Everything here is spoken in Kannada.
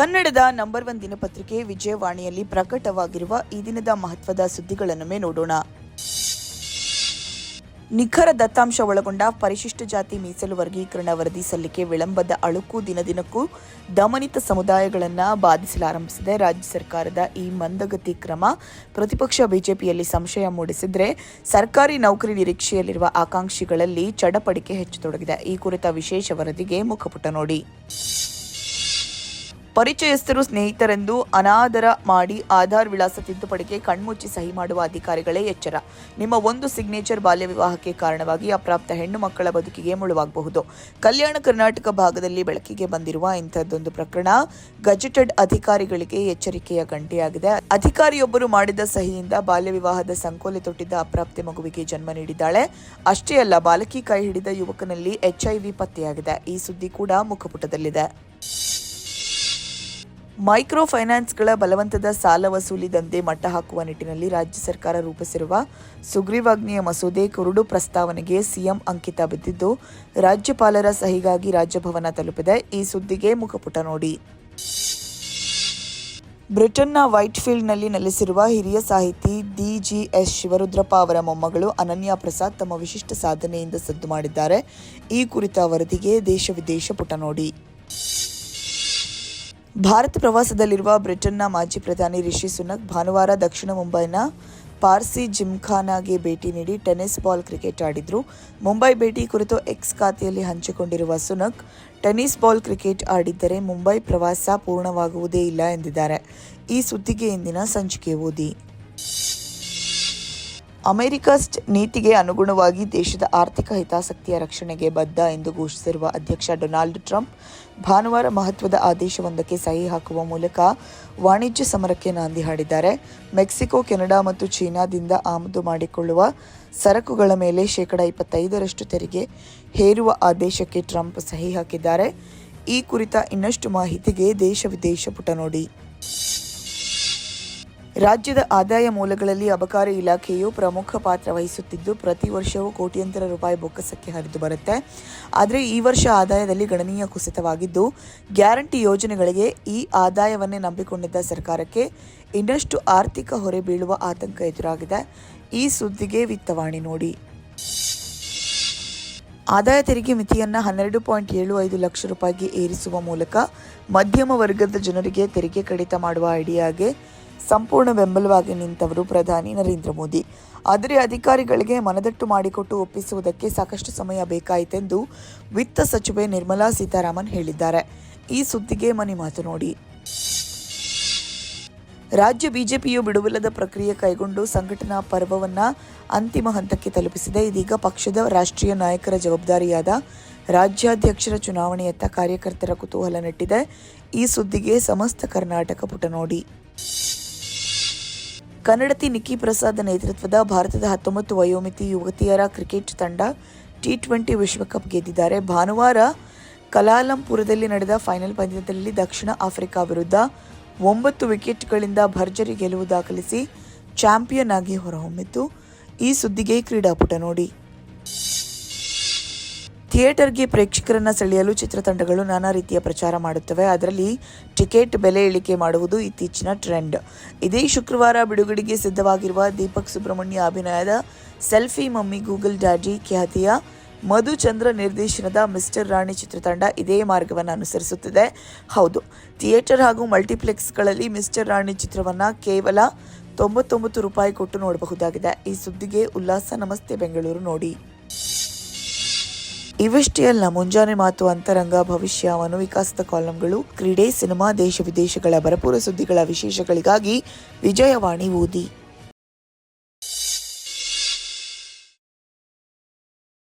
ಕನ್ನಡದ ನಂಬರ್ ಒನ್ ದಿನಪತ್ರಿಕೆ ವಿಜಯವಾಣಿಯಲ್ಲಿ ಪ್ರಕಟವಾಗಿರುವ ಈ ದಿನದ ಮಹತ್ವದ ಸುದ್ದಿಗಳನ್ನೊಮ್ಮೆ ನೋಡೋಣ. ನಿಖರ ದತ್ತಾಂಶ ಒಳಗೊಂಡ ಪರಿಶಿಷ್ಟ ಜಾತಿ ಮೀಸಲು ವರ್ಗೀಕರಣ ವರದಿ ಸಲ್ಲಿಕೆ ವಿಳಂಬದ ಅಳುಕು ದಿನದಿನಕ್ಕೂ ದಮನಿತ ಸಮುದಾಯಗಳನ್ನು ಬಾಧಿಸಲಾರಂಭಿಸಿದೆ. ರಾಜ್ಯ ಸರ್ಕಾರದ ಈ ಮಂದಗತಿ ಕ್ರಮ ಪ್ರತಿಪಕ್ಷ ಬಿಜೆಪಿಯಲ್ಲಿ ಸಂಶಯ ಮೂಡಿಸಿದ್ರೆ ಸರ್ಕಾರಿ ನೌಕರಿ ನಿರೀಕ್ಷೆಯಲ್ಲಿರುವ ಆಕಾಂಕ್ಷಿಗಳಲ್ಲಿ ಚಡಪಡಿಕೆ ಹೆಚ್ಚತೊಡಗಿದೆ ಈ ಕುರಿತ ವಿಶೇಷ ವರದಿಗೆ ಮುಖಪುಟ ನೋಡಿ. ಪರಿಚಯಸ್ಥರು ಸ್ನೇಹಿತರೆಂದು ಅನಾದರ ಮಾಡಿ ಆಧಾರ್ ವಿಳಾಸ ತಿದ್ದುಪಡಿಗೆ ಕಣ್ಮುಚ್ಚಿ ಸಹಿ ಮಾಡುವ ಅಧಿಕಾರಿಗಳೇ ಎಚ್ಚರ. ನಿಮ್ಮ ಒಂದು ಸಿಗ್ನೇಚರ್ ಬಾಲ್ಯ ವಿವಾಹಕ್ಕೆ ಕಾರಣವಾಗಿ ಅಪ್ರಾಪ್ತ ಹೆಣ್ಣು ಮಕ್ಕಳ ಬದುಕಿಗೆ ಮುಳುವಾಗಬಹುದು. ಕಲ್ಯಾಣ ಕರ್ನಾಟಕ ಭಾಗದಲ್ಲಿ ಬೆಳಕಿಗೆ ಬಂದಿರುವ ಇಂಥದ್ದೊಂದು ಪ್ರಕರಣ ಗಜೆಟೆಡ್ ಅಧಿಕಾರಿಗಳಿಗೆ ಎಚ್ಚರಿಕೆಯ ಗಂಟೆಯಾಗಿದೆ. ಅಧಿಕಾರಿಯೊಬ್ಬರು ಮಾಡಿದ ಸಹಿಯಿಂದ ಬಾಲ್ಯ ವಿವಾಹದ ಸಂಕೋಲೆ ತೊಟ್ಟಿದ್ದ ಅಪ್ರಾಪ್ತಿ ಮಗುವಿಗೆ ಜನ್ಮ ನೀಡಿದ್ದಾಳೆ. ಅಷ್ಟೇ ಅಲ್ಲ, ಬಾಲಕಿ ಕೈ ಹಿಡಿದ ಯುವಕನಲ್ಲಿ ಎಚ್ಐವಿ ಪತ್ತೆಯಾಗಿದೆ. ಈ ಸುದ್ದಿ ಕೂಡ ಮುಖಪುಟದಲ್ಲಿದೆ. ಮೈಕ್ರೋ ಫೈನಾನ್ಸ್ಗಳ ಬಲವಂತದ ಸಾಲ ವಸೂಲಿ ದಂಧೆ ಮಟ್ಟ ಹಾಕುವ ನಿಟ್ಟಿನಲ್ಲಿ ರಾಜ್ಯ ಸರ್ಕಾರ ರೂಪಿಸಿರುವ ಸುಗ್ರೀವಾಜ್ಞೆಯ ಮಸೂದೆ ಕುರುಡು ಪ್ರಸ್ತಾವನೆಗೆ ಸಿಎಂ ಅಂಕಿತ ಬಿದ್ದಿದ್ದು, ರಾಜ್ಯಪಾಲರ ಸಹಿಗಾಗಿ ರಾಜ್ಯಭವನ ತಲುಪಿದೆ. ಈ ಸುದ್ದಿಗೆ ಮುಖಪುಟ ನೋಡಿ. ಬ್ರಿಟನ್ನ ವೈಟ್ಫೀಲ್ಡ್ನಲ್ಲಿ ನೆಲೆಸಿರುವ ಹಿರಿಯ ಸಾಹಿತಿ ಡಿಜಿಎಸ್ ಶಿವರುದ್ರಪ್ಪ ಅವರ ಮೊಮ್ಮಗಳು ಅನನ್ಯಾ ಪ್ರಸಾದ್ ತಮ್ಮ ವಿಶಿಷ್ಟ ಸಾಧನೆಯಿಂದ ಸದ್ದು ಮಾಡಿದ್ದಾರೆ. ಈ ಕುರಿತ ವರದಿಗೆ ದೇಶ ವಿದೇಶ ಪುಟ ನೋಡಿ. ಭಾರತ ಪ್ರವಾಸದಲ್ಲಿರುವ ಬ್ರಿಟನ್ನ ಮಾಜಿ ಪ್ರಧಾನಿ ರಿಷಿ ಸುನಕ್ ಭಾನುವಾರ ದಕ್ಷಿಣ ಮುಂಬೈನ ಪಾರ್ಸಿ ಜಿಮ್ಖಾನಾಗೆ ಭೇಟಿ ನೀಡಿ ಟೆನಿಸ್ ಬಾಲ್ ಕ್ರಿಕೆಟ್ ಆಡಿದ್ರು. ಮುಂಬೈ ಭೇಟಿ ಕುರಿತು ಎಕ್ಸ್ ಖಾತೆಯಲ್ಲಿ ಹಂಚಿಕೊಂಡಿರುವ ಸುನಕ್, ಟೆನಿಸ್ ಬಾಲ್ ಕ್ರಿಕೆಟ್ ಆಡಿದ್ದರೆ ಮುಂಬೈ ಪ್ರವಾಸ ಪೂರ್ಣವಾಗುವುದೇ ಇಲ್ಲ ಎಂದಿದ್ದಾರೆ. ಈ ಸುದ್ದಿಗೆ ಇಂದಿನ ಸಂಚಿಕೆ ಓದಿ. ಅಮೆರಿಕ ಸ್ಟ್ ನೀತಿಗೆ ಅನುಗುಣವಾಗಿ ದೇಶದ ಆರ್ಥಿಕ ಹಿತಾಸಕ್ತಿಯ ರಕ್ಷಣೆಗೆ ಬದ್ಧ ಎಂದು ಘೋಷಿಸಿರುವ ಅಧ್ಯಕ್ಷ ಡೊನಾಲ್ಡ್ ಟ್ರಂಪ್, ಭಾನುವಾರ ಮಹತ್ವದ ಆದೇಶವೊಂದಕ್ಕೆ ಸಹಿ ಹಾಕುವ ಮೂಲಕ ವಾಣಿಜ್ಯ ಸಮರಕ್ಕೆ ನಾಂದಿ ಹಾಡಿದ್ದಾರೆ. ಮೆಕ್ಸಿಕೋ, ಕೆನಡಾ ಮತ್ತು ಚೀನಾದಿಂದ ಆಮದು ಮಾಡಿಕೊಳ್ಳುವ ಸರಕುಗಳ ಮೇಲೆ ಶೇಕಡಾ ಇಪ್ಪತ್ತೈದರಷ್ಟು ತೆರಿಗೆ ಹೇರುವ ಆದೇಶಕ್ಕೆ ಟ್ರಂಪ್ ಸಹಿ ಹಾಕಿದ್ದಾರೆ. ಈ ಕುರಿತ ಇನ್ನಷ್ಟು ಮಾಹಿತಿಗೆ ದೇಶ ವಿದೇಶ ಪುಟ ನೋಡಿ. ರಾಜ್ಯದ ಆದಾಯ ಮೂಲಗಳಲ್ಲಿ ಅಬಕಾರಿ ಇಲಾಖೆಯು ಪ್ರಮುಖ ಪಾತ್ರ ವಹಿಸುತ್ತಿದ್ದು, ಪ್ರತಿ ವರ್ಷವೂ ಕೋಟ್ಯಂತರ ರೂಪಾಯಿ ಬೊಕ್ಕಸಕ್ಕೆ ಹರಿದು ಬರುತ್ತೆ. ಆದರೆ ಈ ವರ್ಷ ಆದಾಯದಲ್ಲಿ ಗಣನೀಯ ಕುಸಿತವಾಗಿದ್ದು, ಗ್ಯಾರಂಟಿ ಯೋಜನೆಗಳಿಗೆ ಈ ಆದಾಯವನ್ನೇ ನಂಬಿಕೊಂಡಿದ್ದ ಸರ್ಕಾರಕ್ಕೆ ಇನ್ನಷ್ಟು ಆರ್ಥಿಕ ಹೊರೆ ಬೀಳುವ ಆತಂಕ ಎದುರಾಗಿದೆ. ಈ ಸುದ್ದಿಗೆ ವಿತ್ತವಾಣಿ ನೋಡಿ. ಆದಾಯ ತೆರಿಗೆ ಮಿತಿಯನ್ನು ಹನ್ನೆರಡು ಪಾಯಿಂಟ್ ಏಳು ಐದು ಲಕ್ಷ ರೂಪಾಯಿಗೆ ಏರಿಸುವ ಮೂಲಕ ಮಧ್ಯಮ ವರ್ಗದ ಜನರಿಗೆ ತೆರಿಗೆ ಕಡಿತ ಮಾಡುವ ಐಡಿಯಾಗೆ ಸಂಪೂರ್ಣ ಬೆಂಬಲವಾಗಿ ನಿಂತವರು ಪ್ರಧಾನಿ ನರೇಂದ್ರ ಮೋದಿ. ಆದರೆ ಅಧಿಕಾರಿಗಳಿಗೆ ಮನದಟ್ಟು ಮಾಡಿಕೊಟ್ಟು ಒಪ್ಪಿಸುವುದಕ್ಕೆ ಸಾಕಷ್ಟು ಸಮಯ ಬೇಕಾಯಿತೆಂದು ವಿತ್ತ ಸಚಿವೆ ನಿರ್ಮಲಾ ಸೀತಾರಾಮನ್ ಹೇಳಿದ್ದಾರೆ. ಈ ಸುದ್ದಿಗೆ ಮನೆ ಮಾತು ನೋಡಿ. ರಾಜ್ಯ ಬಿಜೆಪಿಯು ಬಿಡುವಿಲ್ಲದ ಪ್ರಕ್ರಿಯೆ ಕೈಗೊಂಡು ಸಂಘಟನಾ ಪರ್ವವನ್ನು ಅಂತಿಮ ಹಂತಕ್ಕೆ ತಲುಪಿಸಿದೆ. ಇದೀಗ ಪಕ್ಷದ ರಾಷ್ಟ್ರೀಯ ನಾಯಕರ ಜವಾಬ್ದಾರಿಯಾದ ರಾಜ್ಯಾಧ್ಯಕ್ಷರ ಚುನಾವಣೆಯತ್ತ ಕಾರ್ಯಕರ್ತರ ಕುತೂಹಲ ನೆಟ್ಟಿದೆ. ಈ ಸುದ್ದಿಗೆ ಸಮಸ್ತ ಕರ್ನಾಟಕ ಪುಟ ನೋಡಿ. ಕನ್ನಡತಿ ನಿಕ್ಕಿ ಪ್ರಸಾದ್ ನೇತೃತ್ವದ ಭಾರತದ ಹತ್ತೊಂಬತ್ತು ವಯೋಮಿತಿ ಯುವತಿಯರ ಕ್ರಿಕೆಟ್ ತಂಡ ಟಿ ಟ್ವೆಂಟಿ ವಿಶ್ವಕಪ್ ಗೆದ್ದಿದ್ದಾರೆ. ಭಾನುವಾರ ಕಲಾಲಂಪುರದಲ್ಲಿ ನಡೆದ ಫೈನಲ್ ಪಂದ್ಯದಲ್ಲಿ ದಕ್ಷಿಣ ಆಫ್ರಿಕಾ ವಿರುದ್ಧ ಒಂಬತ್ತು ವಿಕೆಟ್ಗಳಿಂದ ಭರ್ಜರಿ ಗೆಲುವು ದಾಖಲಿಸಿ ಚಾಂಪಿಯನ್ ಆಗಿ ಹೊರಹೊಮ್ಮಿತು ಈ ಸುದ್ದಿಗೆ ಕ್ರೀಡಾಪುಟ ನೋಡಿ. ಥಿಯೇಟರ್ಗೆ ಪ್ರೇಕ್ಷಕರನ್ನು ಸೆಳೆಯಲು ಚಿತ್ರತಂಡಗಳು ನಾನಾ ರೀತಿಯ ಪ್ರಚಾರ ಮಾಡುತ್ತವೆ. ಅದರಲ್ಲಿ ಟಿಕೆಟ್ ಬೆಲೆ ಇಳಿಕೆ ಮಾಡುವುದು ಇತ್ತೀಚಿನ ಟ್ರೆಂಡ್. ಇದೇ ಶುಕ್ರವಾರ ಬಿಡುಗಡೆಗೆ ಸಿದ್ಧವಾಗಿರುವ ದೀಪಕ್ ಸುಬ್ರಹ್ಮಣ್ಯ ಅಭಿನಯದ ಸೆಲ್ಫಿ ಮಮ್ಮಿ ಗೂಗಲ್ ಡ್ಯಾಡಿ ಖ್ಯಾತಿಯ ಮಧುಚಂದ್ರ ನಿರ್ದೇಶನದ ಮಿಸ್ಟರ್ ರಾಣಿ ಚಿತ್ರತಂಡ ಇದೇ ಮಾರ್ಗವನ್ನು ಅನುಸರಿಸುತ್ತಿದೆ. ಹೌದು, ಥಿಯೇಟರ್ ಹಾಗೂ ಮಲ್ಟಿಪ್ಲೆಕ್ಸ್ಗಳಲ್ಲಿ ಮಿಸ್ಟರ್ ರಾಣಿ ಚಿತ್ರವನ್ನು ಕೇವಲ ತೊಂಬತ್ತೊಂಬತ್ತು ರೂಪಾಯಿ ಕೊಟ್ಟು ನೋಡಬಹುದಾಗಿದೆ. ಈ ಸುದ್ದಿಗೆ ಉಲ್ಲಾಸ, ನಮಸ್ತೆ, ಬೆಂಗಳೂರು ನೋಡಿ. ಇವಷ್ಟೇ ಅಲ್ಲ ಮುಂಜಾನೆ ಮಾತು, ಅಂತರಂಗ, ಭವಿಷ್ಯ, ಮನೋವಿಕಾಸದ ಕಾಲಂಗಳು, ಕ್ರೀಡೆ, ಸಿನಿಮಾ, ದೇಶ ವಿದೇಶಗಳ ಭರಪೂರ ಸುದ್ದಿಗಳ ವಿಶೇಷಗಳಿಗಾಗಿ ವಿಜಯವಾಣಿ ಓದಿ.